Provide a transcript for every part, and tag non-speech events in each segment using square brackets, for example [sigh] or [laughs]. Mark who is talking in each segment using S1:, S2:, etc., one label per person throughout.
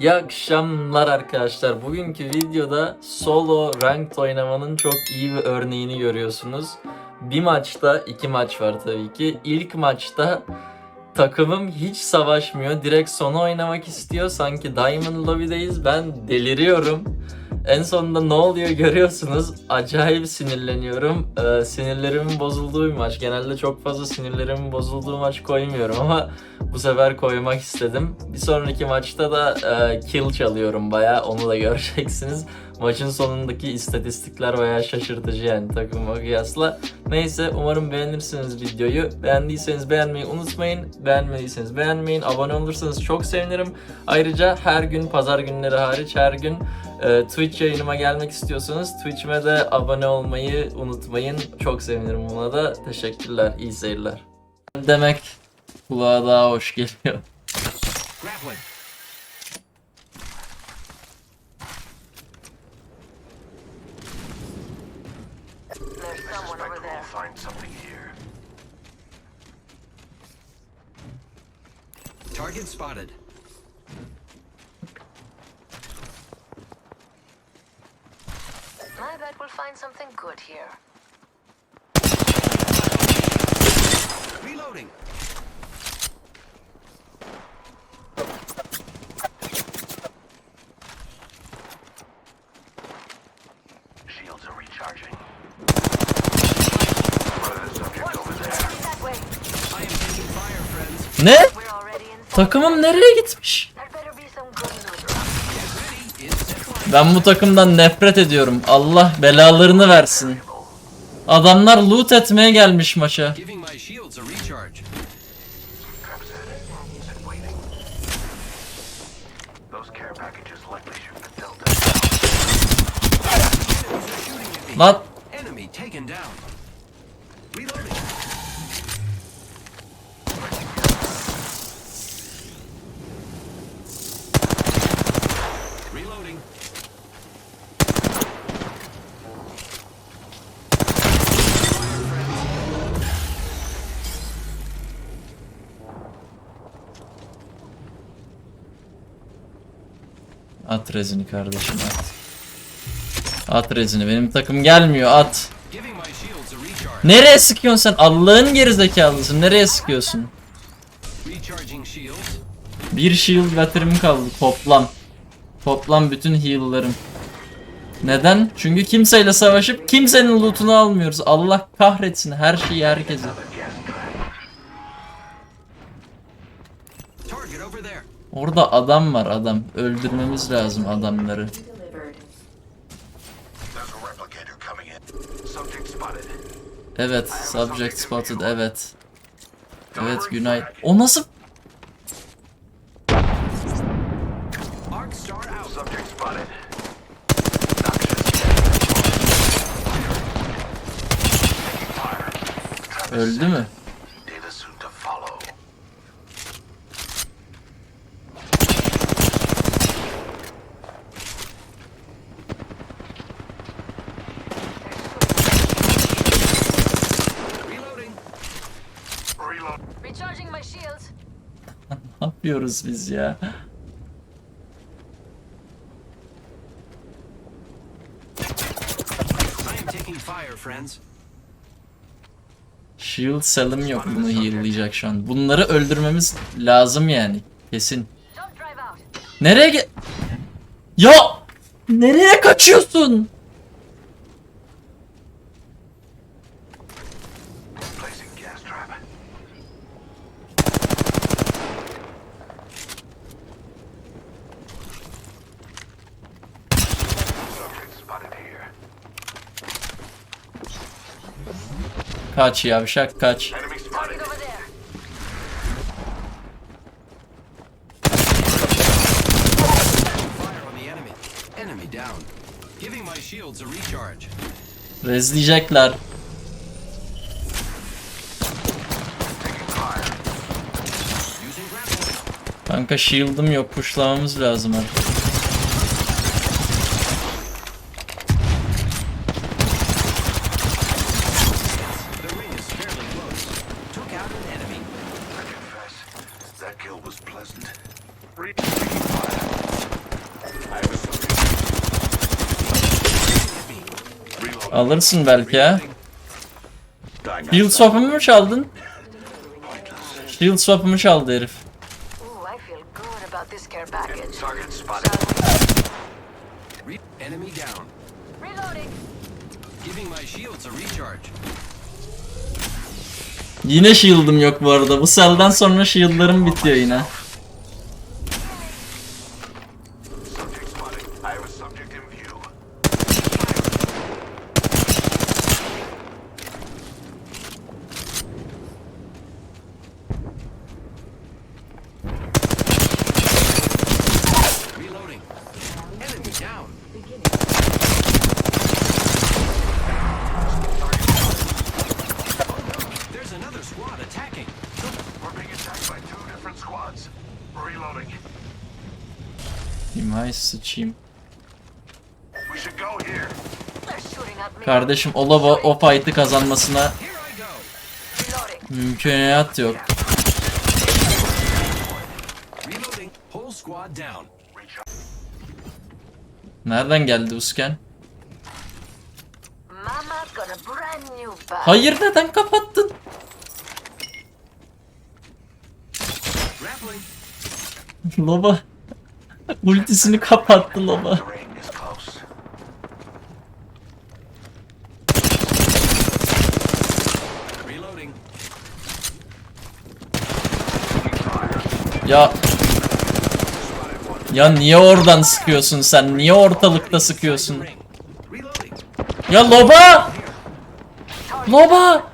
S1: İyi akşamlar arkadaşlar. Bugünkü videoda solo ranked oynamanın çok iyi bir örneğini görüyorsunuz. Bir maçta, iki maç var tabii ki. İlk maçta takımım hiç savaşmıyor. Direkt sona oynamak istiyor. Sanki Diamond Lobby'deyiz. Ben deliriyorum. En sonunda ne oluyor görüyorsunuz. Acayip sinirleniyorum. Ee, sinirlerimin bozulduğu bir maç. Genelde çok fazla sinirlerimin bozulduğu maç koymuyorum ama bu sefer koymak istedim. Bir sonraki maçta da e, kill çalıyorum bayağı. Onu da [laughs] göreceksiniz. Maçın sonundaki istatistikler bayağı şaşırtıcı yani takıma kıyasla. Neyse umarım beğenirsiniz videoyu. Beğendiyseniz beğenmeyi unutmayın. Beğenmediyseniz beğenmeyin. Abone olursanız çok sevinirim. Ayrıca her gün pazar günleri hariç her gün e, Twitch yayınıma gelmek istiyorsanız Twitch'ime de abone olmayı unutmayın. Çok sevinirim buna da. Teşekkürler. İyi seyirler. Demek kulağa daha hoş geliyor.
S2: Grappling.
S3: There's someone over
S2: Suspect
S3: there.
S2: will find something here. Target spotted.
S3: I bet we'll find something good here.
S2: Reloading. Shields are recharging.
S1: Ne? Takımım nereye gitmiş? Ben bu takımdan nefret ediyorum. Allah belalarını versin. Adamlar loot etmeye gelmiş maça.
S2: Giving at
S1: rezini kardeşim at. At rezini benim takım gelmiyor at. Nereye sıkıyorsun sen? Allah'ın gerizekalısın. Nereye sıkıyorsun? Bir shield battery'm kaldı toplam. Toplam bütün heal'larım. Neden? Çünkü kimseyle savaşıp kimsenin loot'unu almıyoruz. Allah kahretsin her şeyi herkesi. Orada adam var adam. Öldürmemiz lazım adamları. Evet, subject spotted evet. Evet Günay. O nasıl? Öldü mü?
S2: Data soon to follow. Reloading. Reload.
S3: Recharging my shields.
S1: Ne yapıyoruz biz ya? Shield cell'im yok bunu heal'layacak şu an. Bunları öldürmemiz lazım yani. Kesin. Nereye ge... Ya! Nereye kaçıyorsun?
S2: Placing gas trap. Subject spotted here.
S1: Kaç yavşak kaç.
S2: Enemy spotted.
S3: Target over there.
S2: Fire on the enemy. Enemy down. Giving my shields a recharge.
S1: Rezleyecekler. Kanka shield'ım yok. Pushlamamız lazım artık.
S2: The ring is fairly close. Took out an enemy. I confess, that kill was pleasant. Re- taking fire.
S1: Alırsın belki ha. Shield swap'ımı mı çaldın? Shield swap'ımı çaldı herif. Yine shield'ım yok bu arada. Bu cell'den sonra shield'larım bitiyor yine.
S2: Subject spotted. I have a subject in view.
S4: Reloading. Enemy down. There's another squad attacking.
S2: We're being attacked by two different squads. Reloading.
S1: Ay sıçayım.
S2: We should go here.
S3: They're shooting at me.
S1: Kardeşim o lava o fight'ı kazanmasına mümkünat yok. Nereden geldi
S3: bag.
S1: Hayır neden kapattın?
S4: Grappling. [laughs] [laughs]
S1: Ultisini kapattı.
S4: Reloading.
S1: Ya ya niye oradan sıkıyorsun sen? Niye ortalıkta sıkıyorsun? Ya Loba! Loba!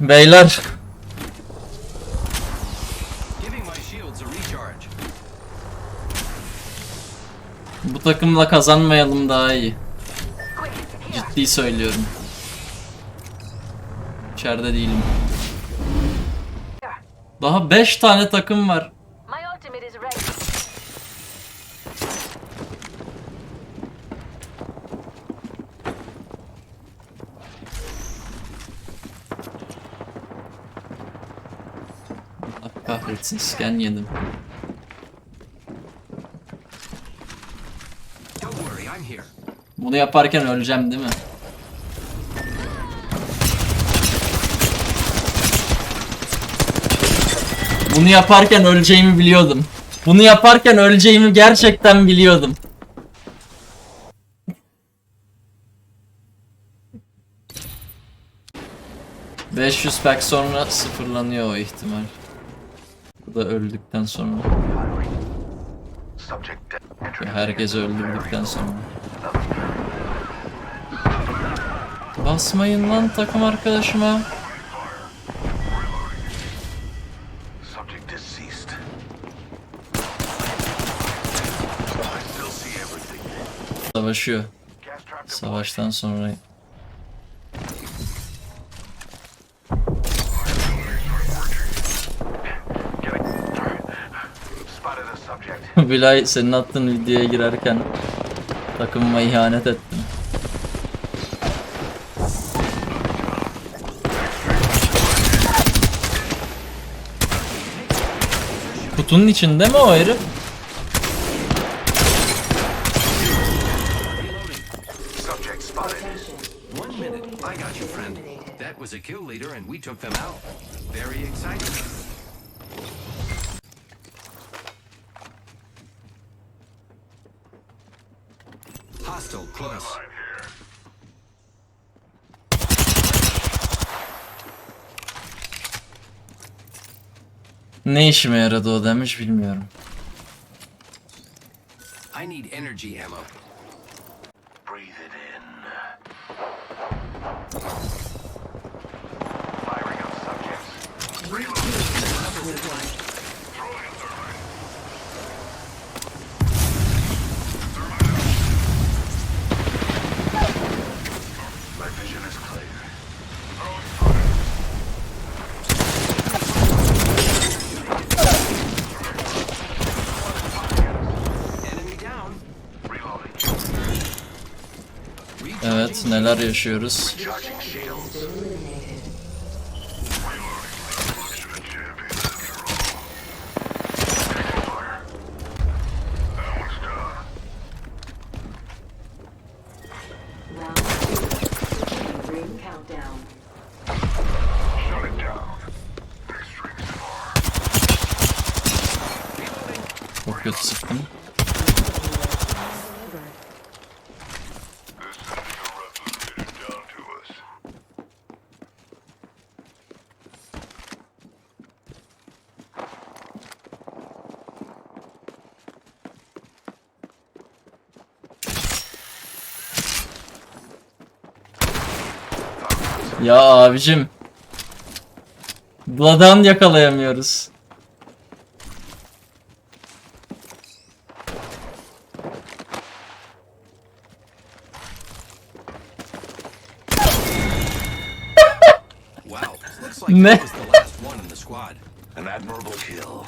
S1: Beyler bu takımla kazanmayalım daha iyi. Ciddi söylüyorum. İçeride değilim. Daha 5 tane takım var.
S3: My ultimate is ready.
S1: Allah kahretsin scan yedim. Bunu yaparken öleceğim değil mi? Bunu yaparken öleceğimi biliyordum. Bunu yaparken öleceğimi gerçekten biliyordum. ...500 pack sonra sıfırlanıyor o ihtimal. Da öldükten sonra. Herkes öldürdükten sonra. Basmayın lan takım arkadaşıma. Savaşıyor. Savaştan sonra. Bilay senin attığın videoya girerken takımıma ihanet ettin. Kutunun içinde mi o herif?
S4: Kill leader, and we took them out. Very exciting. Hostile close.
S1: Ne işime yaradı o demiş bilmiyorum.
S4: I need energy ammo.
S1: Neler yaşıyoruz.
S2: Admirable kill.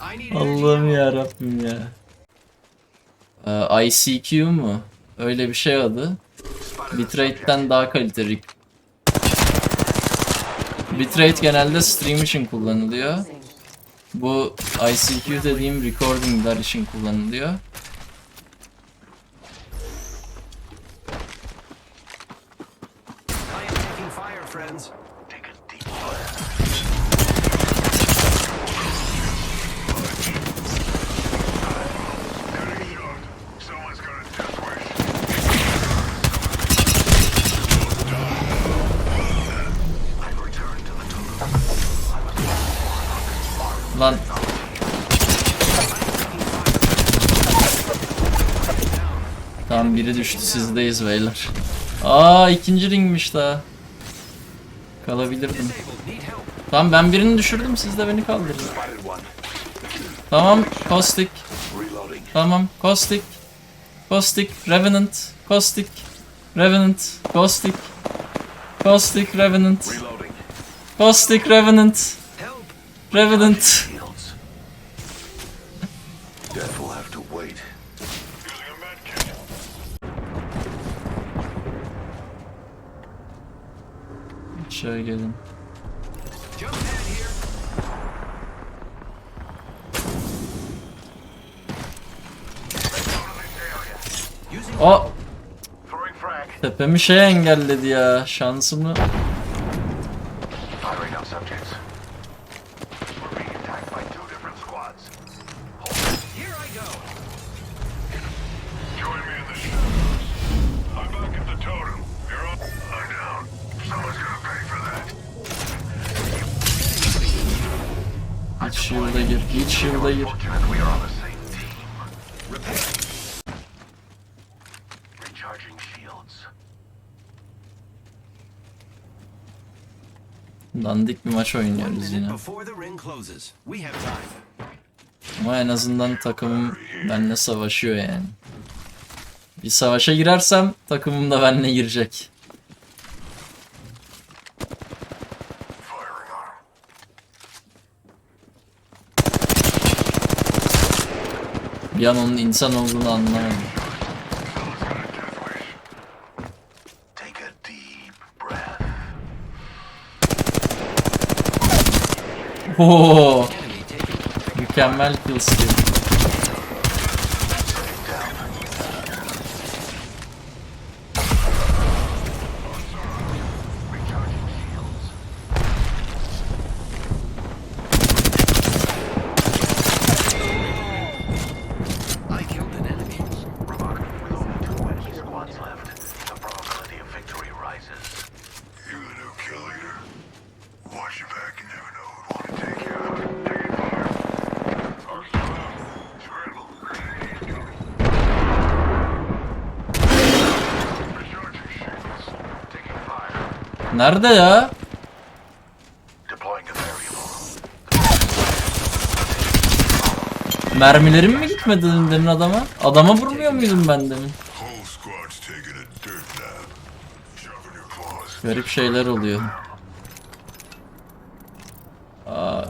S4: I need energy
S1: Allah'ım ya Rabbim ya. Ee, ICQ mu? Öyle bir şey adı. Bitrate'den daha kaliteli. Bitrate genelde stream için kullanılıyor. Bu ICQ dediğim recordingler için kullanılıyor. Düştü sizdeyiz beyler. Aa ikinci ringmiş daha. Kalabilirdim. Tamam ben birini düşürdüm siz de beni kaldırın. Tamam.
S2: Reloading.
S1: Tamam Caustic. Caustic. Revenant. Caustic. Revenant. Caustic. Caustic. Revenant. Caustic. Revenant. Revenant. Şöyle gelin. O tepemi şey engelledi ya. Şansımı. Git shield'a gir. Git shield'a gir. Dandik bir maç oynuyoruz yine. Ama en azından takımım benimle savaşıyor yani. Bir savaşa girersem takımım da benimle girecek. Bir an onun insan olduğunu anlamadım. Oo, mükemmel kill skill. Nerede ya? Mermilerim mi gitmedi demin adama? Adama vurmuyor muydum ben demin? Garip şeyler oluyor. Aa.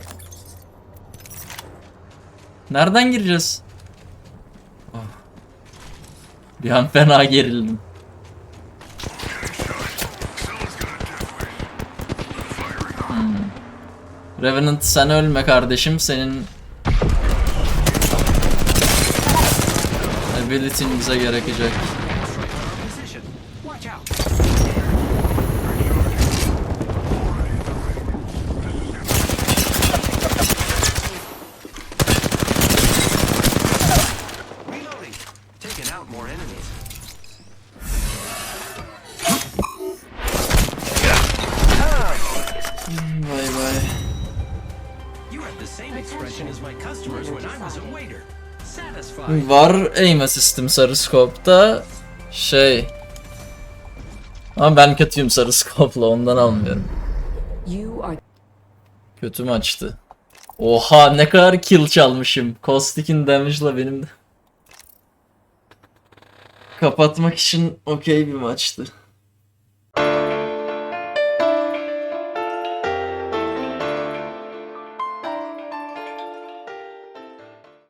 S1: Nereden gireceğiz? Oh. Bir an fena gerildim. Revenant sen ölme kardeşim senin ability'in bize gerekecek. Var aim assist'im sarı scope'da şey ama ben kötüyüm sarı scope'la ondan almıyorum. Kötü maçtı. Oha ne kadar kill çalmışım. Caustic'in damage'la benim de. Kapatmak için okey bir maçtı.